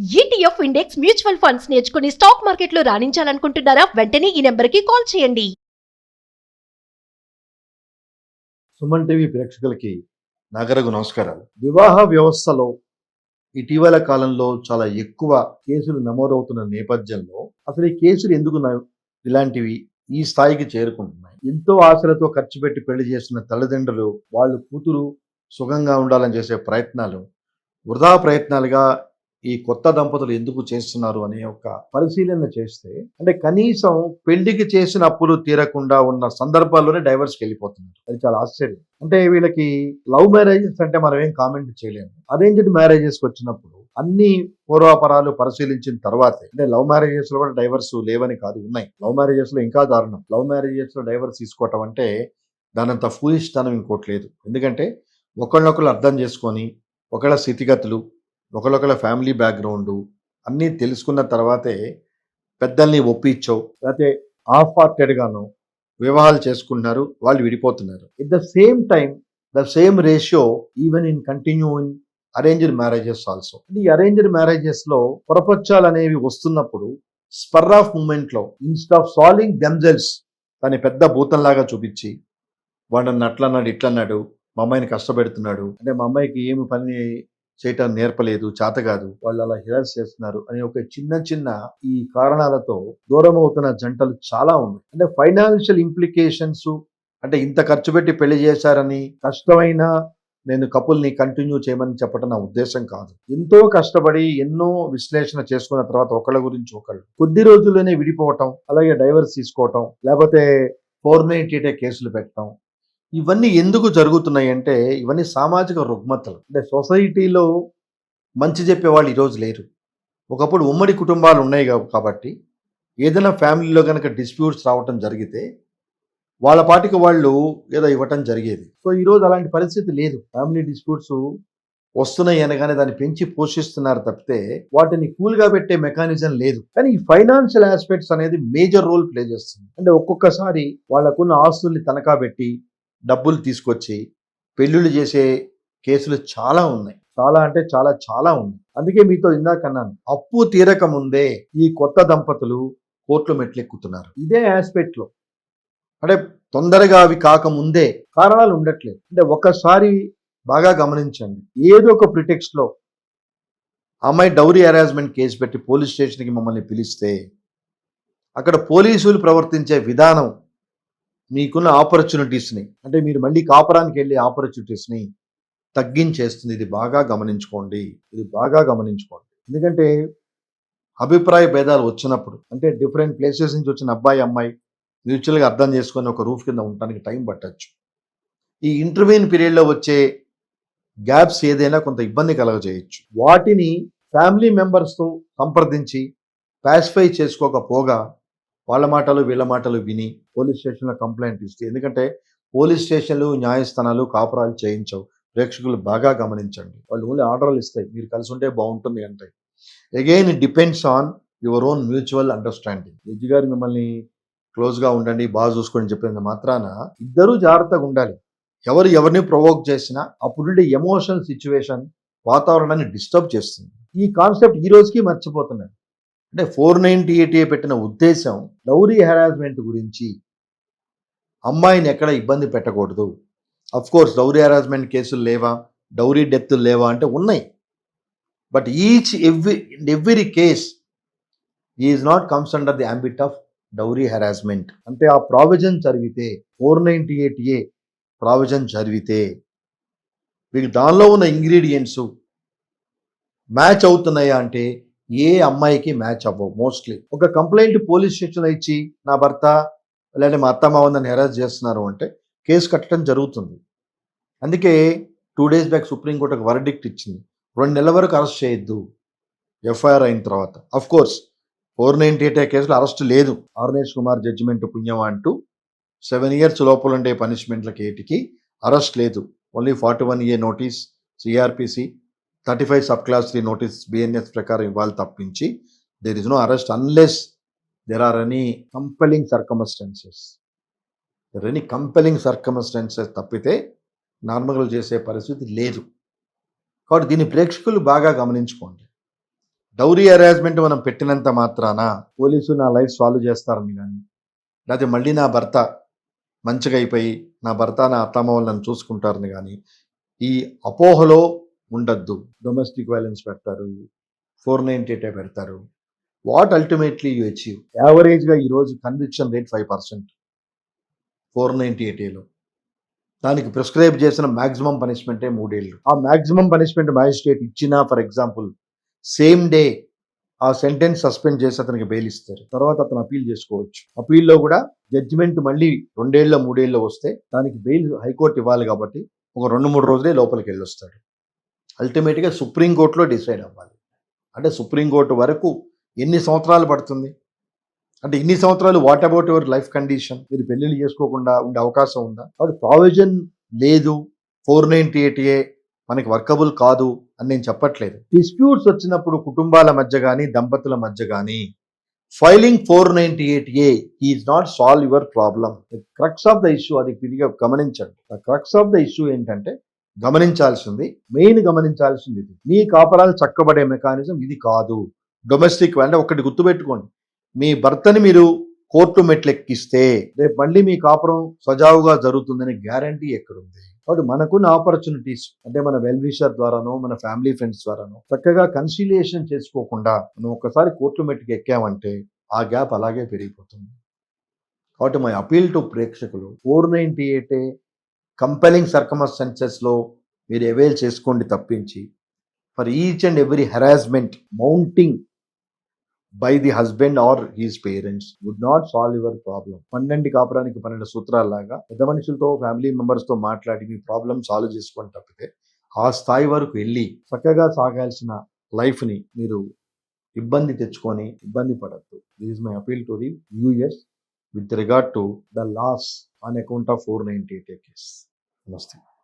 ETF index mutual funds నేర్చుకుని stock మార్కెట్లో రాణించాలనుకుంటున్నారా? వెంటనే ఈ నెంబర్కి కాల్ చేయండి. సుమన్ టీవీ ప్రేక్షకులకి నాగరకు నమస్కారాలు. వివాహ వ్యవస్థలో ఇటీవల కాలంలో చాలా ఎక్కువ కేసులు నమోదవుతున్న నేపథ్యంలో అసలు ఈ కేసులు ఎందుకు ఇలాంటివి ఈ స్థాయికి చేరుకుంటున్నాయి? ఎంతో ఆశలతో ఖర్చు పెట్టి పెళ్ళి చేసిన తల్లిదండ్రులు వాళ్ళు కూతురు సుఖంగా ఉండాలని చేసే ప్రయత్నాలు వృధా ప్రయత్నాలుగా ఈ కొత్త దంపతులు ఎందుకు చేస్తున్నారు అనే ఒక పరిశీలన చేస్తే అంటే కనీసం పెళ్ళికి చేసిన అప్పులు తీరకుండా ఉన్న సందర్భాల్లోనే డైవర్స్కి వెళ్ళిపోతున్నారు. అది చాలా ఆశ్చర్యం. అంటే వీళ్ళకి లవ్ మ్యారేజెస్ అంటే మనం ఏం కామెంట్ చేయలేము. అరేంజ్డ్ మ్యారేజెస్కి వచ్చినప్పుడు అన్ని పూర్వాపరాలు పరిశీలించిన తర్వాతే అంటే లవ్ మ్యారేజెస్లో కూడా డైవర్స్ లేవని కాదు ఉన్నాయి. లవ్ మ్యారేజెస్లో ఇంకా దారుణం. లవ్ మ్యారేజెస్లో డైవర్స్ తీసుకోవటం అంటే దానంత ఫూలిష్ తనం ఇంకోటి లేదు. ఎందుకంటే ఒకళ్ళనొకళ్ళు అర్థం చేసుకొని ఒకళ్ళ స్థితిగతులు ఒకరొకళ్ళ ఫ్యామిలీ బ్యాక్గ్రౌండ్ అన్నీ తెలుసుకున్న తర్వాతే పెద్దల్ని ఒప్పించో లేకపోతే హాఫ్ హార్టెడ్గాను వివాహాలు చేసుకుంటున్నారు వాళ్ళు విడిపోతున్నారు. At the same time the same ratio even in continue in arranged marriages also ఈ అరేంజ్డ్ మ్యారేజెస్లో ప్రపంచాలు అనేవి వస్తున్నప్పుడు స్పర్ ఆఫ్ మూమెంట్లో ఇన్స్ట్ ఇన్స్టెడ్ ఆఫ్ సాల్వింగ్ దెమ్జెల్స్ తన పెద్ద భూతంలాగా చూపించి వాడు నన్ను అట్లన్నాడు ఇట్లన్నాడు మా అమ్మాయిని కష్టపెడుతున్నాడు అంటే మా అమ్మాయికి ఏమి పని చేయటం నేర్పలేదు చాతగాదు. వాళ్ళు అలా హిరాస్ చేస్తున్నారు అనే ఒక చిన్న చిన్న ఈ కారణాలతో దూరం అవుతున్న జంటలు చాలా ఉన్నాయి. అంటే ఫైనాన్షియల్ ఇంప్లికేషన్స్ అంటే ఇంత ఖర్చు పెట్టి పెళ్ళి చేశారని కష్టమైన నేను కపుల్ని కంటిన్యూ చేయమని చెప్పడం నా ఉద్దేశం కాదు. ఎంతో కష్టపడి ఎన్నో విశ్లేషణ చేసుకున్న తర్వాత ఒకళ్ళ గురించి ఒకళ్ళు. కొద్ది రోజుల్లోనే విడిపోవటం అలాగే డైవర్స్ తీసుకోవటం లేకపోతే ఫోర్ నైన్టీ కేసులు పెట్టడం ఇవన్నీ ఎందుకు జరుగుతున్నాయి అంటే ఇవన్నీ సామాజిక రుగ్మతలు. అంటే సొసైటీలో మంచి చెప్పేవాళ్ళు ఈరోజు లేరు. ఒకప్పుడు ఉమ్మడి కుటుంబాలు ఉన్నాయి కాబట్టి ఏదైనా ఫ్యామిలీలో కనుక డిస్ప్యూట్స్ రావటం జరిగితే వాళ్ళ పాటికి వాళ్ళు ఏదో ఇవ్వటం జరిగేది. సో ఈరోజు అలాంటి పరిస్థితి లేదు. ఫ్యామిలీ డిస్ప్యూట్స్ వస్తున్నాయి అనగానే దాన్ని పెంచి పోషిస్తున్నారు తప్పితే వాటిని కూల్గా పెట్టే మెకానిజం లేదు. కానీ ఈ ఫైనాన్షియల్ ఆస్పెక్ట్స్ అనేది మేజర్ రోల్ ప్లే చేస్తుంది. అంటే ఒక్కొక్కసారి వాళ్ళకున్న ఆస్తుల్ని తనఖా పెట్టి డబ్బులు తీసుకొచ్చి పెళ్ళిళ్ళు చేసే కేసులు చాలా ఉన్నాయి. చాలా అంటే చాలా చాలా ఉన్నాయి. అందుకే మీతో ఇందాక అన్నాను అప్పు తీరక ముందే ఈ కొత్త దంపతులు కోర్టులు మెట్లెక్కుతున్నారు. ఇదే ఆస్పెక్ట్లో అంటే తొందరగా అవి కాకముందే కారణాలు ఉండట్లేదు. అంటే ఒక్కసారి బాగా గమనించండి. ఏదో ఒక ప్రిటెక్స్లో అమ్మాయి డౌరీ హెరాస్మెంట్ కేసు పెట్టి పోలీస్ స్టేషన్కి మమ్మల్ని పిలిస్తే అక్కడ పోలీసులు ప్రవర్తించే విధానం మీకున్న ఆపర్చునిటీస్ని అంటే మీరు మళ్ళీ కాపురానికి వెళ్ళే ఆపర్చునిటీస్ని తగ్గించేస్తుంది. ఇది బాగా గమనించుకోండి. ఇది బాగా గమనించుకోండి. ఎందుకంటే అభిప్రాయ భేదాలు వచ్చినప్పుడు అంటే డిఫరెంట్ ప్లేసెస్ నుంచి వచ్చిన అబ్బాయి అమ్మాయి మ్యూచువల్గా అర్థం చేసుకొని ఒక రూఫ్ కింద ఉండడానికి టైం పట్టచ్చు. ఈ ఇంటర్వ్యూన్ పీరియడ్లో వచ్చే గ్యాప్స్ ఏదైనా కొంత ఇబ్బంది కలగజేయచ్చు. వాటిని ఫ్యామిలీ మెంబర్స్తో సంప్రదించి పాసిఫై చేసుకోకపోగా వాళ్ళ మాటలు వీళ్ళ మాటలు విని పోలీస్ స్టేషన్లో కంప్లైంట్ ఇస్తే ఎందుకంటే పోలీస్ స్టేషన్లు న్యాయస్థానాలు కాపురాలు చేయించవు. ప్రేక్షకులు బాగా గమనించండి. వాళ్ళు ఓన్లీ ఆర్డర్లు ఇస్తాయి. మీరు కలిసి ఉంటే బాగుంటుంది అంటే again depends on your own mutual understanding judge గారు మిమ్మల్ని క్లోజ్గా ఉండండి బాగా చూసుకోండి చెప్పినంత మాత్రాన ఇద్దరూ జాగ్రత్తగా ఉండాలి. ఎవరు ఎవరిని ప్రొవోక్ చేసినా అప్పుడుండే ఎమోషనల్ సిచ్యువేషన్ వాతావరణాన్ని డిస్టర్బ్ చేస్తుంది. ఈ కాన్సెప్ట్ ఈ రోజుకి మర్చిపోతున్నారు అంటే ఫోర్ నైన్టీ ఎయిటీ పెట్టిన ఉద్దేశం డౌరీ హెరాస్మెంట్ గురించి అమ్మాయిని ఎక్కడ ఇబ్బంది పెట్టకూడదు. అఫ్ కోర్స్ డౌరీ హెరాస్మెంట్ కేసులు లేవా? డౌరీ డెత్లు లేవా? అంటే ఉన్నాయి. But each every every case is not comes under the ambit of dowry harassment. అంటే ఆ ప్రావిజన్ చదివితే four ninety eight A provision చదివితే మీకు దానిలో ఉన్న ఇంగ్రీడియంట్స్ మ్యాచ్ అవుతున్నాయా అంటే ఏ అమ్మాయికి మ్యాచ్ అవ్వవు మోస్ట్లీ ఒక కంప్లైంట్ పోలీస్ స్టేషన్ ఇచ్చి నా భర్త లేదంటే మా అత్త మావందని హెరాస్ చేస్తున్నారు అంటే కేసు కట్టడం జరుగుతుంది. అందుకే two days back supreme court ఒక వర్డిక్ట్ ఇచ్చింది. రెండు నెలల వరకు అరెస్ట్ చేయొద్దు. ఎఫ్ఐఆర్ అయిన తర్వాత. Of course four ninety eight కేసులో అరెస్ట్ లేదు. ఆర్నేష్ కుమార్ జడ్జిమెంట్ పుణ్యం అంటూ సెవెన్ ఇయర్స్ లోపల ఉండే పనిష్మెంట్లకి ఏటికి అరెస్ట్ లేదు. Only forty one A notice CrPC thirty five sub clause three notice BNS ప్రకారం ఇవ్వాలి తప్పించి there is no arrest unless there are any compelling circumstances there any compelling circumstances తప్పితే నార్మల్గా చేసే పరిస్థితి లేదు. కాబట్టి దీన్ని ప్రేక్షకులు బాగా గమనించుకోండి. డౌరీ అరేంజ్మెంట్ మనం పెట్టినంత మాత్రాన పోలీసులు నా లైఫ్ సాల్వ్ చేస్తారని కానీ లేకపోతే మళ్ళీ నా భర్త మంచిగా అయిపోయి నా భర్త నా అత్తమ్మ వాళ్ళని చూసుకుంటారని కానీ ఈ అపోహలో ఉండద్దు. డొమెస్టిక్ వైలెన్స్ పెడతారు. ఫోర్ నైంటీ ఎయిట్ పెడతారు. వాట్ అల్టిమేట్లీ యూ అచీవ్ యావరేజ్గా ఈరోజు conviction rate five percent four ninety eight దానికి ప్రిస్క్రైబ్ చేసిన మ్యాక్సిమం పనిష్మెంటే మూడేళ్ళు. ఆ మ్యాక్సిమం పనిష్మెంట్ మ్యాజిస్ట్రేట్ ఇచ్చినా ఫర్ ఎగ్జాంపుల్ సేమ్ డే ఆ సెంటెన్స్ సస్పెండ్ చేసి అతనికి బెయిల్ ఇస్తారు. తర్వాత అతను అపీల్ చేసుకోవచ్చు. అపీల్లో కూడా జడ్జిమెంట్ మళ్ళీ రెండేళ్ళ మూడేళ్ళ వస్తే దానికి బెయిల్ హైకోర్టు ఇవ్వాలి కాబట్టి ఒక రెండు మూడు రోజులే లోపలికి వెళ్ళొస్తాడు. అల్టిమేట్గా సుప్రీంకోర్టులో డిసైడ్ అవ్వాలి. అంటే సుప్రీంకోర్టు వరకు ఎన్ని సంవత్సరాలు పడుతుంది? అంటే ఇన్ని సంవత్సరాలు what about your life condition మీరు పెళ్ళిళ్ళు చేసుకోకుండా ఉండే అవకాశం ఉందా? కాబట్టి ప్రావిజన్ లేదు. ఫోర్ నైన్టీ ఎయిట్ ఏ మనకి వర్కబుల్ కాదు అని నేను చెప్పట్లేదు. డిస్ప్యూట్స్ వచ్చినప్పుడు కుటుంబాల మధ్య కానీ దంపతుల మధ్య కానీ filing four ninety eight A is not solve your problem crux of the issue అది తిరిగి గమనించండి. క్రక్స్ ఆఫ్ ద ఇష్యూ ఏంటంటే గమనించాల్సింది మెయిన్ గమనించాల్సింది ఇది. మీ కాపరాలు చక్కబడే మెకానిజం ఇది కాదు. డొమెస్టిక్ అంటే ఒకటి గుర్తుపెట్టుకోండి. మీ భర్తని మీరు కోర్టు మెట్లు ఎక్కిస్తే రేపు మళ్ళీ మీ కాపురం సజావుగా జరుగుతుందనే గ్యారంటీ ఎక్కడుంది? కాబట్టి మనకున్న ఆపర్చునిటీస్ అంటే మన వెల్విషర్ ద్వారానో మన ఫ్యామిలీ ఫ్రెండ్స్ ద్వారానో చక్కగా కన్సిలియేషన్ చేసుకోకుండా మనం ఒక్కసారి కోర్టు మెట్టుకు ఎక్కామంటే ఆ గ్యాప్ అలాగే పెరిగిపోతుంది. కాబట్టి మై అపీల్ టు ప్రేక్షకులు ఫోర్ నైంటీ ఎయిట్ కంపెలింగ్ సర్కమస్టెన్సెస్లో మీరు అవైల్ చేసుకోండి తప్పించి. For each and every harassment mounting by the husband or his parents would not solve your problem పన్నెండు కాపురానికి పన్నెండు సూత్రాల్లాగా పెద్ద మనుషులతో ఫ్యామిలీ మెంబర్స్తో మాట్లాడి మీ ప్రాబ్లం సాల్వ్ చేసుకోండి తప్పితే ఆ స్థాయి వరకు వెళ్ళి చక్కగా సాగాల్సిన లైఫ్ని మీరు ఇబ్బంది తెచ్చుకొని ఇబ్బంది పడద్దు. This my appeal to the US with regard to the laws on account of four ninety eight case Must Namaste.